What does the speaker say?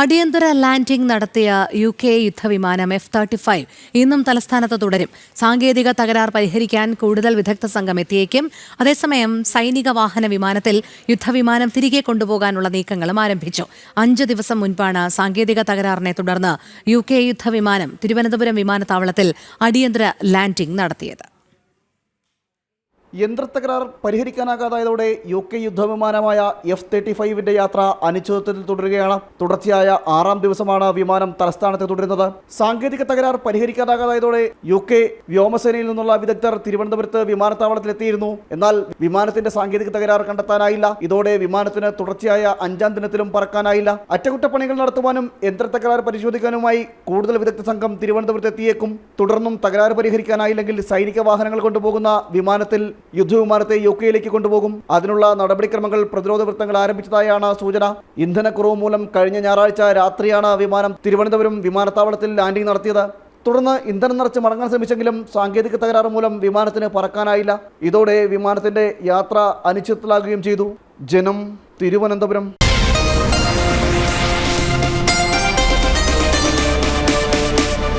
അടിയന്തര ലാൻഡിംഗ് നടത്തിയ U K യുദ്ധവിമാനം എഫ് തേർട്ടി ഫൈവ് ഇന്നും തലസ്ഥാനത്ത് തുടരും. സാങ്കേതിക തകരാർ പരിഹരിക്കാൻ കൂടുതൽ വിദഗ്ധ സംഘം എത്തിയേക്കും. അതേസമയം സൈനിക വാഹന വിമാനത്തിൽ യുദ്ധവിമാനം തിരികെ കൊണ്ടുപോകാനുള്ള നീക്കങ്ങളും ആരംഭിച്ചു. അഞ്ച് ദിവസം മുൻപാണ് സാങ്കേതിക തകരാറിനെ തുടർന്ന് യു കെ യുദ്ധവിമാനം തിരുവനന്തപുരം വിമാനത്താവളത്തിൽ അടിയന്തര ലാൻഡിംഗ് നടത്തിയത്. യന്ത്രത്തകരാർ പരിഹരിക്കാനാകാതായതോടെ യു കെ യുദ്ധവിമാനമായ എഫ് തേർട്ടി ഫൈവിന്റെ യാത്ര അനിശ്ചിതത്വത്തിൽ തുടരുകയാണ്. തുടർച്ചയായ ആറാം ദിവസമാണ് വിമാനം തലസ്ഥാനത്ത് തുടരുന്നത്. സാങ്കേതിക തകരാർ പരിഹരിക്കാനാകാതായതോടെ യു കെ വ്യോമസേനയിൽ നിന്നുള്ള വിദഗ്ധർ തിരുവനന്തപുരത്ത് വിമാനത്താവളത്തിലെത്തിയിരുന്നു. എന്നാൽ വിമാനത്തിന്റെ സാങ്കേതിക തകരാർ കണ്ടെത്താനായില്ല. ഇതോടെ വിമാനത്തിന് തുടർച്ചയായ അഞ്ചാം ദിനത്തിലും പറക്കാനായില്ല. അറ്റകുറ്റപ്പണികൾ നടത്തുവാനും യന്ത്രത്തകരാർ പരിശോധിക്കാനുമായി കൂടുതൽ വിദഗ്ധ സംഘം തിരുവനന്തപുരത്ത് എത്തിയേക്കും തുടർന്നും തകരാറ് പരിഹരിക്കാനായില്ലെങ്കിൽ സൈനിക വാഹനങ്ങൾ കൊണ്ടുപോകുന്ന വിമാനത്തിൽ യുദ്ധവിമാനത്തെ യു കെയിലേക്ക് കൊണ്ടുപോകും. അതിനുള്ള നടപടിക്രമങ്ങൾ പ്രതിരോധ വൃത്തങ്ങൾ ആരംഭിച്ചതായാണ് സൂചന. ഇന്ധനക്കുറവ് മൂലം കഴിഞ്ഞ ഞായറാഴ്ച രാത്രിയാണ് വിമാനം തിരുവനന്തപുരം വിമാനത്താവളത്തിൽ ലാൻഡിംഗ് നടത്തിയത്. തുടർന്ന് ഇന്ധനം നിറച്ച് മടങ്ങാൻ ശ്രമിച്ചെങ്കിലും സാങ്കേതിക തകരാറ് മൂലം വിമാനത്തിന് പറക്കാനായില്ല. ഇതോടെ വിമാനത്തിന്റെ യാത്ര അനിശ്ചിതത്തിലാകുകയും ചെയ്തു. ജനം തിരുവനന്തപുരം.